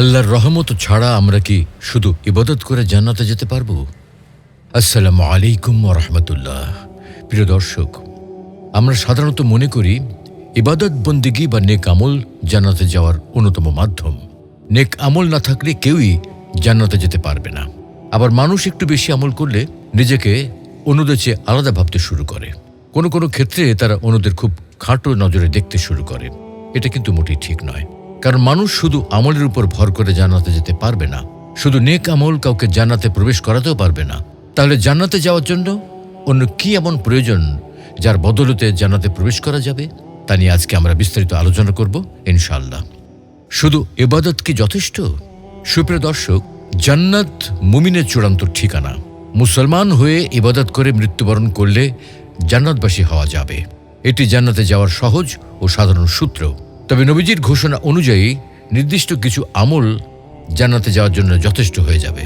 আল্লাহর রহমত ছাড়া আমরা কি শুধু ইবাদত করে জান্নাতে যেতে পারব? আসসালামু আলাইকুম রহমতুল্লাহ। প্রিয় দর্শক, আমরা সাধারণত মনে করি ইবাদত বন্দিগি বা নেক আমল জান্নাতে যাওয়ার অন্যতম মাধ্যম। নেক আমল না থাকলে কেউই জান্নাতে যেতে পারবে না। আবার মানুষ একটু বেশি আমল করলে নিজেকে অন্যদের চেয়ে আলাদা ভাবতে শুরু করে। কোনো কোনো ক্ষেত্রে তারা অন্যদের খুব খাটো নজরে দেখতে শুরু করে। এটা কিন্তু মোটেই ঠিক নয়। কারণ মানুষ শুধু আমলের উপর ভর করে জান্নাতে যেতে পারবে না। শুধু নেক আমল কাউকে জান্নাতে প্রবেশ করাতেও পারবে না। তাহলে জান্নাতে যাওয়ার জন্য অন্য কি এমন প্রয়োজন যার বদলতে জান্নাতে প্রবেশ করা যাবে? তা নিয়ে আজকে আমরা বিস্তারিত আলোচনা করব ইনশাল্লাহ শুধু এবাদত কি যথেষ্ট? সুপ্রিয় দর্শক, জান্নাত মুমিনের চূড়ান্ত ঠিকানা। মুসলমান হয়ে ইবাদত করে মৃত্যুবরণ করলে জান্নাতবাসী হওয়া যাবে। এটি জান্নাতে যাওয়ার সহজ ও সাধারণ সূত্র। তবে নবীজির ঘোষণা অনুযায়ী নির্দিষ্ট কিছু আমল জান্নাতে যাওয়ার জন্য যথেষ্ট হয়ে যাবে।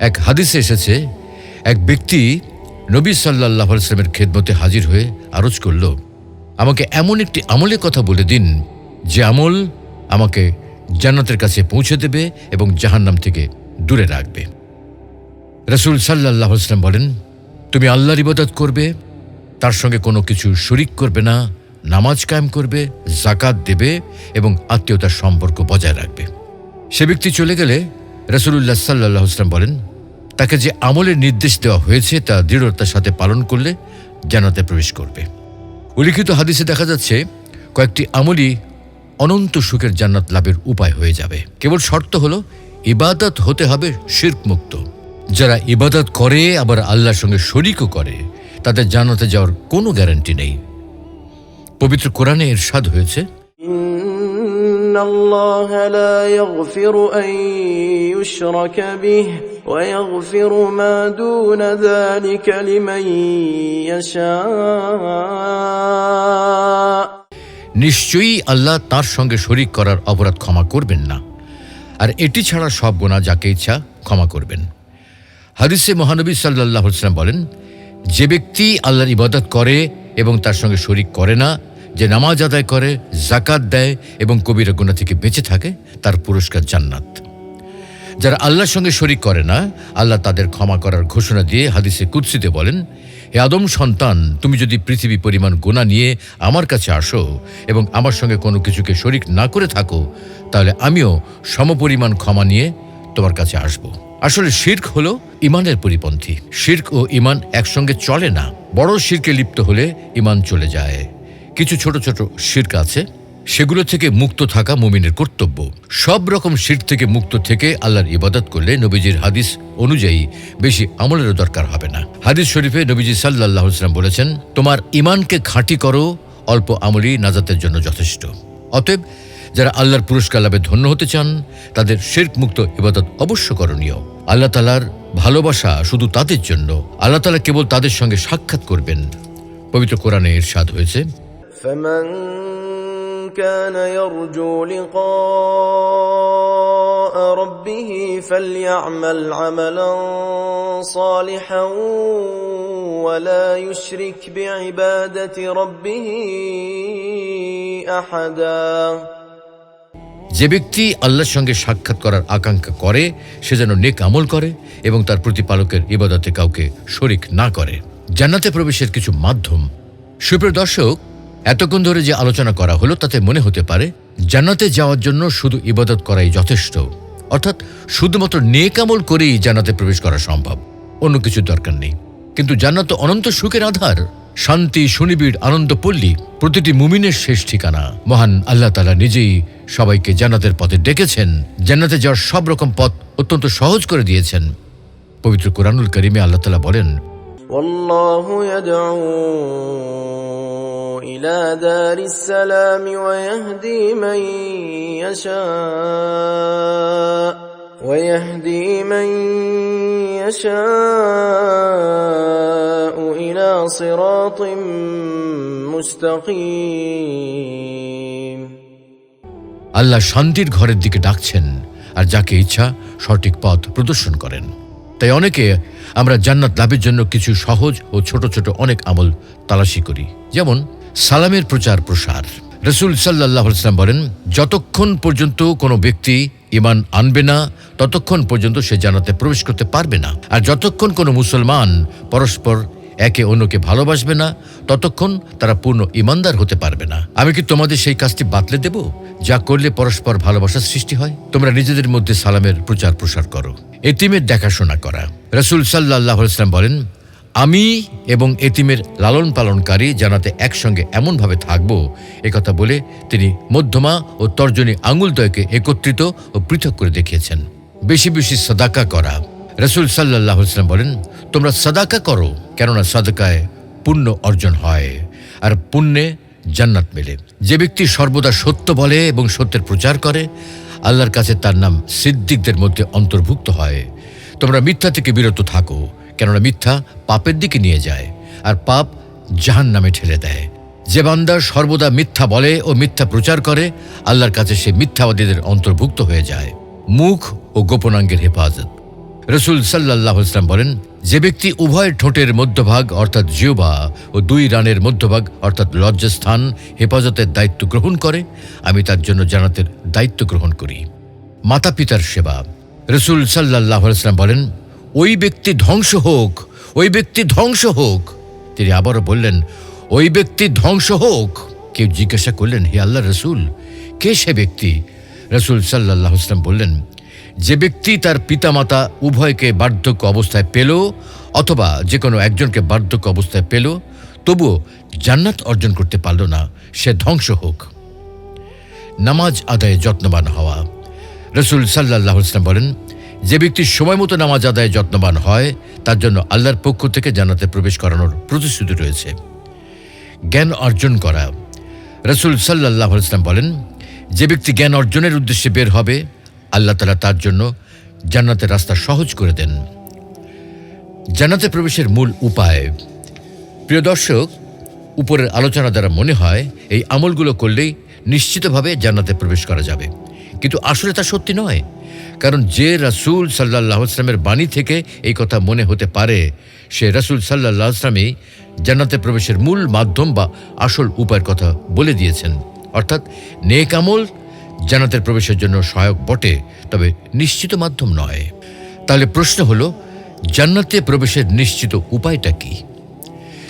এক হাদিসে এসেছে, এক ব্যক্তি নবী সাল্লাহ আলসালামের খেদমতে হাজির হয়ে আরজ করল, আমাকে এমন একটি আমলের কথা বলে দিন, যে আমল আমাকে জান্নাতের কাছে পৌঁছে দেবে এবং জাহান্নাম থেকে দূরে রাখবে। রসুল সাল্লাহ ইসলাম বলেন, তুমি আল্লাহর ইবাদত করবে, তার সঙ্গে কোনো কিছু শরিক করবে না নামাজ কায়েম করবে জাকাত দেবে এবং আত্মীয়তার সম্পর্ক বজায় রাখবে। সে ব্যক্তি চলে গেলে রসুল্লাহ সাল্লাহ ইসলাম বলেন, তাকে যে আমলের নির্দেশ দেওয়া হয়েছে, তা দৃঢ়তার সাথে পালন করলে জানাতে প্রবেশ করবে। উল্লিখিত হাদিসে দেখা যাচ্ছে, কয়েকটি আমলই অনন্ত সুখের জান্নাত লাভের উপায় হয়ে যাবে। কেবল শর্ত হলো, ইবাদত হতে হবে শির্ক মুক্ত যারা ইবাদত করে, আবার আল্লাহর সঙ্গে শরিকও করে, তাদের জান্নাতে যাওয়ার কোনো গ্যারান্টি নেই। পবিত্র কোরআনে এর স্বাদ হয়েছে إن الله لا يغفر أن يشرك به ويغفر ما دون ذلك لمن يشاء নিশ্চয়ই আল্লাহ তার সঙ্গে শরিক করার অপরাধ ক্ষমা করবেন না আর এটি ছাড়া সব গোনা যাকে ইচ্ছা ক্ষমা করবেন হাদিসে মহানবী সাল্লাহ সাল্লাম বলেন যে ব্যক্তি আল্লাহর ইবাদত করে এবং তার সঙ্গে শরিক করে না যে নামাজ আদায় করে জাকাত দেয় এবং কবিরা গুণা থেকে বেঁচে থাকে, তার পুরস্কার জান্নাত। যারা আল্লাহর সঙ্গে শরিক করে না, আল্লাহ তাদের ক্ষমা করার ঘোষণা দিয়ে হাদিসে কুৎসিতে বলেন, হে আদম সন্তান, তুমি যদি পৃথিবী পরিমাণ গোনা নিয়ে আমার কাছে আসো এবং আমার সঙ্গে কোনো কিছুকে শরিক না করে থাকো, তাহলে আমিও সমপরিমাণ ক্ষমা নিয়ে তোমার কাছে আসব। আসলে শির্ক হল ইমানের পরিপন্থী। শির্ক ও ইমান একসঙ্গে চলে না। বড় শিরকে লিপ্ত হলে ইমান চলে যায়। কিছু ছোট ছোট শির্ক আছে। সেগুলো থেকে মুক্ত থাকা মুমিনের কর্তব্য। সব রকম শির থেকে মুক্ত থেকে আল্লাহর ইবাদত করলে নবীজির হাদিস অনুযায়ী বেশি আমলেরও দরকার হবে না। হাদিস শরীফে নবীজি সাল্লাহ ইসলাম বলেছেন, তোমার ইমানকে খাঁটি করো, অল্প আমলই নাজাতের জন্য যথেষ্ট। অতএব যারা আল্লাহর পুরস্কার লাভে ধন্য হতে চান, তাদের শির্ক মুক্ত ইবাদত অবশ্য করণীয়। আল্লাহ তালার ভালোবাসা শুধু তাদের জন্য, আল্লাহ তালা কেবল তাদের সঙ্গে সাক্ষাৎ করবেন। পবিত্র কোরআনে এর স্বাদ হয়েছে فمن كان يرجو لقاء ربه فليعمل عملا صالحا ولا يشرك بعبادة ربه أحدا যে ব্যক্তি আল্লাহর সঙ্গে সাক্ষাৎ করার আকাঙ্ক্ষা করে সে যেন নেক আমল করে এবং তার প্রতিপালকের ইবাদতে কাউকে শরিক না করে জান্নাতে প্রবেশের কিছু মাধ্যম সুপ্রিয় দর্শক এতক্ষণ ধরে যে আলোচনা করা হলো, তাতে মনে হতে পারে জান্নাতে যাওয়ার জন্য শুধু ইবাদত করাই যথেষ্ট। অর্থাৎ শুধুমাত্র নেকামল করেই জান্নাতে প্রবেশ করা সম্ভব। অন্য কিছু দরকার নেই। কিন্তু জান্নাত অনন্ত সুখের আধার। শান্তি, সুনিবিড় আনন্দপল্লী প্রতিটি মুমিনের শেষ ঠিকানা। মহান আল্লাহ তালা নিজেই সবাইকে জান্নাতের পথে ডেকেছেন। জান্নাতে যাওয়ার সব রকম পথ অত্যন্ত সহজ করে দিয়েছেন। পবিত্র কোরআনুল করিমে আল্লাহ তালা বলেন إلى دار السلام ويهدي من يشاء ويهدي من يشاء إلى صراط مستقيم আল্লাহ শান্তির ঘরের দিকে ডাকছেন আর যাকে ইচ্ছা সঠিক পথ প্রদর্শন করেন তাই অনেকে আমরা জান্নাত লাভের জন্য কিছু সহজ ও ছোট ছোট অনেক আমল তালাশি করি যেমন সালামের প্রচার প্রসার। রসুল সাল্লাহ ইসলাম বলেন, যতক্ষণ পর্যন্ত কোনো ব্যক্তি ইমান আনবে না, ততক্ষণ পর্যন্ত সে জানাতে প্রবেশ করতে পারবে না। আর যতক্ষণ কোনো মুসলমান পরস্পর একে অন্যকে ভালোবাসবে না, ততক্ষণ তারা পূর্ণ ইমানদার হতে পারবে না। আমি কি তোমাদের সেই কাজটি বাতলে দেব, যা করলে পরস্পর ভালোবাসার সৃষ্টি হয়? তোমরা নিজেদের মধ্যে সালামের প্রচার প্রসার করো। এতিমের দেখাশোনা করা। রসুল সাল্লাহ ইসলাম বলেন আমি এবং এতিমের লালন পালনকারী জানাতে একসঙ্গে এমনভাবে থাকব একথা বলে তিনি মধ্যমা ও তর্জনী আঙুলদ্বয়কে একত্রিত ও পৃথক করে দেখিয়েছেন। বেশি বেশি সদাকা করা। রসুল সাল্লাহ ইসলাম বলেন, তোমরা সদাকা করো, কেননা সদাকায় পুণ্য অর্জন হয়, আর পুণ্যে জান্নাত মেলে। যে ব্যক্তি সর্বদা সত্য বলে এবং সত্যের প্রচার করে, আল্লাহর কাছে তার নাম সিদ্দিকদের মধ্যে অন্তর্ভুক্ত হয়। তোমরা মিথ্যা থেকে বিরত থাকো কেননা মিথ্যা পাপের দিকে নিয়ে যায় আর পাপ জাহান নামে ঠেলে দেয়। যে বান্দা সর্বদা মিথ্যা বলে ও মিথ্যা প্রচার করে, আল্লাহর কাছে সে মিথ্যাবাদীদের অন্তর্ভুক্ত হয়ে যায়। মুখ ও গোপনাঙ্গের হেফাজত। রসুল সাল্লাহ ইসলাম বলেন, যে ব্যক্তি উভয় ঠোঁটের মধ্যভাগ, অর্থাৎ জিওবা ও দুই রানের মধ্যভাগ, অর্থাৎ লজ্জাস্থান, হেফাজতের দায়িত্ব গ্রহণ করে, আমি তার জন্য জানাতের দায়িত্ব গ্রহণ করি। মাতা পিতার সেবা। রসুল সাল্লাহ ইসলাম বলেন ওই ব্যক্তি ধ্বংস হোক, ওই ব্যক্তি ধ্বংস হোক। তিনি আবারও বললেন, ওই ব্যক্তি ধ্বংস হোক। কেউ জিজ্ঞাসা করলেন, হে আল্লাহ রসুল, কে সে ব্যক্তি? রসুল সাল্লাহ ইসলাম বললেন, যে ব্যক্তি তার পিতামাতা উভয়কে বার্ধক্য অবস্থায় পেল, অথবা যে কোনো একজনকে বার্ধক্য অবস্থায় পেল, তবুও জান্নাত অর্জন করতে পারল না, সে ধ্বংস হোক। নামাজ আদায়ে যত্নবান হওয়া। রসুল সাল্লাহ ইসলাম বলেন যে ব্যক্তি সময় মতো নামাজ আদায়ে যত্নবান হয়, তার জন্য আল্লাহর পক্ষ থেকে জান্নাতে প্রবেশ করানোর প্রতিশ্রুতি রয়েছে। জ্ঞান অর্জন করা। রসুল সাল্লাহ ইসলাম বলেন, যে ব্যক্তি জ্ঞান অর্জনের উদ্দেশ্যে বের হবে, আল্লাহ তালা তার জন্য জান্নাতের রাস্তা সহজ করে দেন। জান্নাতে প্রবেশের মূল উপায়। প্রিয় দর্শক, উপরের আলোচনা দ্বারা মনে হয়, এই আমলগুলো করলেই নিশ্চিতভাবে জান্নাতে প্রবেশ করা যাবে। কিন্তু আসলে তা সত্যি নয়। কারণ যে রাসুল সাল্লাহ আসলামের বাণী থেকে এই কথা মনে হতে পারে, সে রাসুল সাল্লাহ আসলামই জান্নাতে প্রবেশের মূল মাধ্যম বা আসল উপায়ের কথা বলে দিয়েছেন। অর্থাৎ নেক আমল জান্নাতের প্রবেশের জন্য সহায়ক বটে, তবে নিশ্চিত মাধ্যম নয়। তাহলে প্রশ্ন হলো, জান্নাতে প্রবেশের নিশ্চিত উপায়টা কী?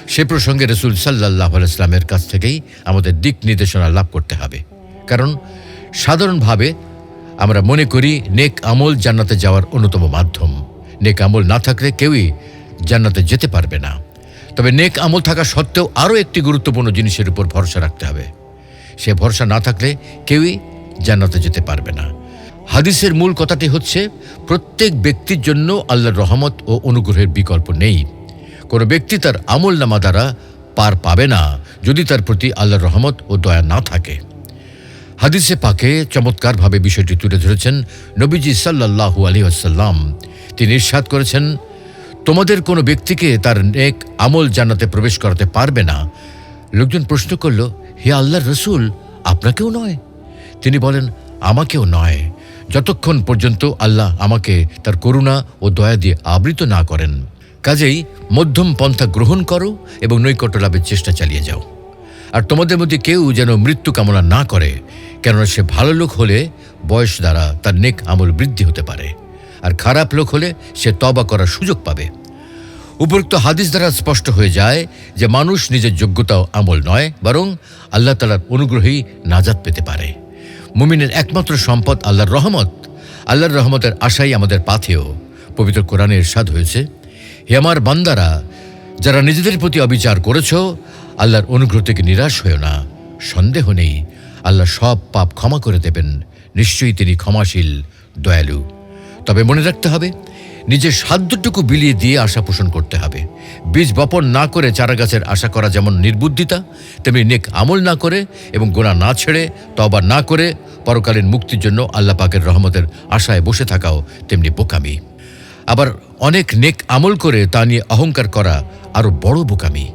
সে প্রসঙ্গে রসুল সাল্লাহ ইসলামের কাছ থেকেই আমাদের দিক নির্দেশনা লাভ করতে হবে। কারণ সাধারণভাবে আমরা মনে করি নেক আমল জান্নাতে যাওয়ার অন্যতম মাধ্যম। নেক আমল না থাকলে কেউই জান্নাতে যেতে পারবে না। তবে নেক আমল থাকা সত্ত্বেও আরও একটি গুরুত্বপূর্ণ জিনিসের উপর ভরসা রাখতে হবে। সে ভরসা না থাকলে কেউই জান্নাতে যেতে পারবে না। হাদিসের মূল কথাটি হচ্ছে, প্রত্যেক ব্যক্তির জন্য আল্লাহর রহমত ও অনুগ্রহের বিকল্প নেই। কোনো ব্যক্তি তার আমল নামা দ্বারা পার পাবে না, যদি তার প্রতি আল্লাহর রহমত ও দয়া না থাকে। হাদিসে পাকে চমৎকারভাবে বিষয়টি তুলে ধরেছেন নবীজি সাল্লাহু আলী আসাল্লাম তিনি ইরশাদ করেছেন, তোমাদের কোনো ব্যক্তিকে তার নেক আমল জানাতে প্রবেশ করাতে পারবে না। লোকজন প্রশ্ন করল, হে আল্লাহর রসুল, আপনাকেও নয়? তিনি বলেন, আমাকেও নয়। যতক্ষণ পর্যন্ত আল্লাহ আমাকে তার করুণা ও দয়া দিয়ে আবৃত না করেন, কাজেই মধ্যম পন্থা গ্রহণ করো এবং নৈকট্য লাভের চেষ্টা চালিয়ে যাও। আর তোমাদের মধ্যে কেউ যেন মৃত্যু কামনা না করে কেননা সে ভালো লোক হলে বয়স দ্বারা তার নেক আমল বৃদ্ধি হতে পারে। আর খারাপ লোক হলে সে তবা করার সুযোগ পাবে। উপরোক্ত হাদিস দ্বারা স্পষ্ট হয়ে যায় যে মানুষ নিজের যোগ্যতা আমল নয়, বরং আল্লাহ তালার অনুগ্রহেই নাজাত পেতে পারে। মুমিনের একমাত্র সম্পদ আল্লাহর রহমত। আল্লাহর রহমতের আশাই আমাদের পাথেও পবিত্র কোরআনে ইরশাদ হয়েছে, হে আমার বান্দারা, যারা নিজেদের প্রতি অবিচার করেছ, আল্লাহর অনুগ্রহ থেকে নিরাশ হয়েও না। সন্দেহ নেই আল্লাহ সব পাপ ক্ষমা করে দেবেন। নিশ্চয়ই তিনি ক্ষমাশীল, দয়ালু। তবে মনে রাখতে হবে, নিজের সাধ্যটুকু বিলিয়ে দিয়ে আশা পোষণ করতে হবে। বীজ বপন না করে চারাগাছের আশা করা যেমন নির্বুদ্ধিতা, তেমনি নেক আমল না করে এবং গোনা না ছেড়ে তবা না করে পরকালীন মুক্তির জন্য আল্লাহ পাকের রহমতের আশায় বসে থাকাও তেমনি বোকামি। আবার অনেক নেক আমল করে তা নিয়ে অহংকার করা আরও বড় বোকামি।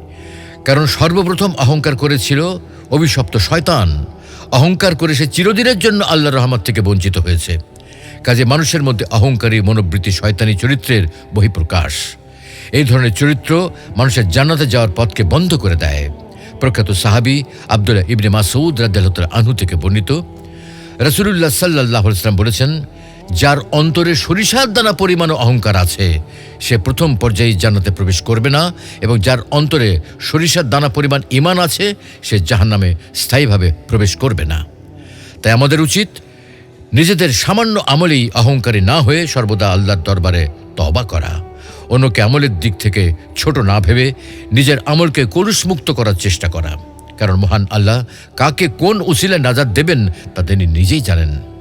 কারণ সর্বপ্রথম অহংকার করেছিল অভিশপ্ত শয়তান। অহংকার করে সে চিরদিনের জন্য আল্লাহ রহমত থেকে বঞ্চিত হয়েছে। কাজে মানুষের মধ্যে অহংকারী, মনোবৃত্তি শয়তানি চরিত্রের বহিঃপ্রকাশ। এই ধরনের চরিত্র মানুষের জান্নাতে যাওয়ার পথকে বন্ধ করে দেয়। প্রখ্যাত সাহাবি আবদুল্লাহ ইবনে মাসউদ রাদ আনহু থেকে বর্ণিত। রসুল্লাহ সাল্লাহ ইসলাম বলেছেন যার অন্তরে সরিষার দানা পরিমাণ অহংকার আছে। সে প্রথম পর্যায়ে জান্নাতে প্রবেশ করবে না এবং যার অন্তরে সরিষার দানা পরিমাণ ইমান আছে, সে জাহান্নামে স্থায়ীভাবে প্রবেশ করবে না। তাই আমাদের উচিত নিজেদের সামান্য আমলেই অহংকারী না হয়ে সর্বদা আল্লাহর দরবারে তবা করা। অন্যকে আমলের দিক থেকে ছোট না ভেবে নিজের আমলকে কলুষমুক্ত করার চেষ্টা করা। কারণ মহান আল্লাহ কাকে কোন উসিলে নাজাদ দেবেন তা তিনি নিজেই জানেন।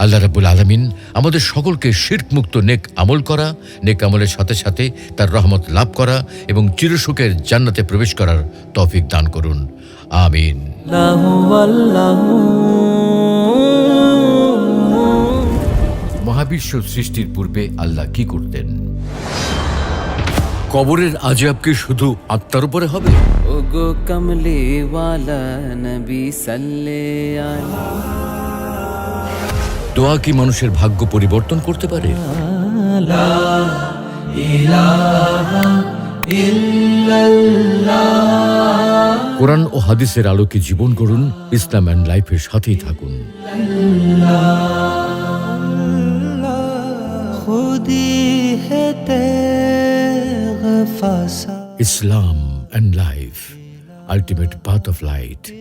আল্লাহ রাবুল আলমিন আমাদের সকলকে শির্ক মুক্ত নেক আমল করা নেক আমলের সাথে সাথে তার রহমত লাভ করা এবং চিরসুখের জান্নাতে প্রবেশ করার তৌফিক দান করুন। আমিন। মহাবিশ্ব সৃষ্টির পূর্বে আল্লাহ কি করতেন? কবরের আজাব কি শুধু আত্মার উপরে হবে? ওগো কমলে ওয়ালা নবী সাল্লে আলা দোয়া কি মানুষের ভাগ্য পরিবর্তন করতে পারে? কোরআন ও হাদিসের আলোকে জীবন করুন ইসলাম অ্যান্ড লাইফের সাথেই থাকুন। Islam and life ultimate path of light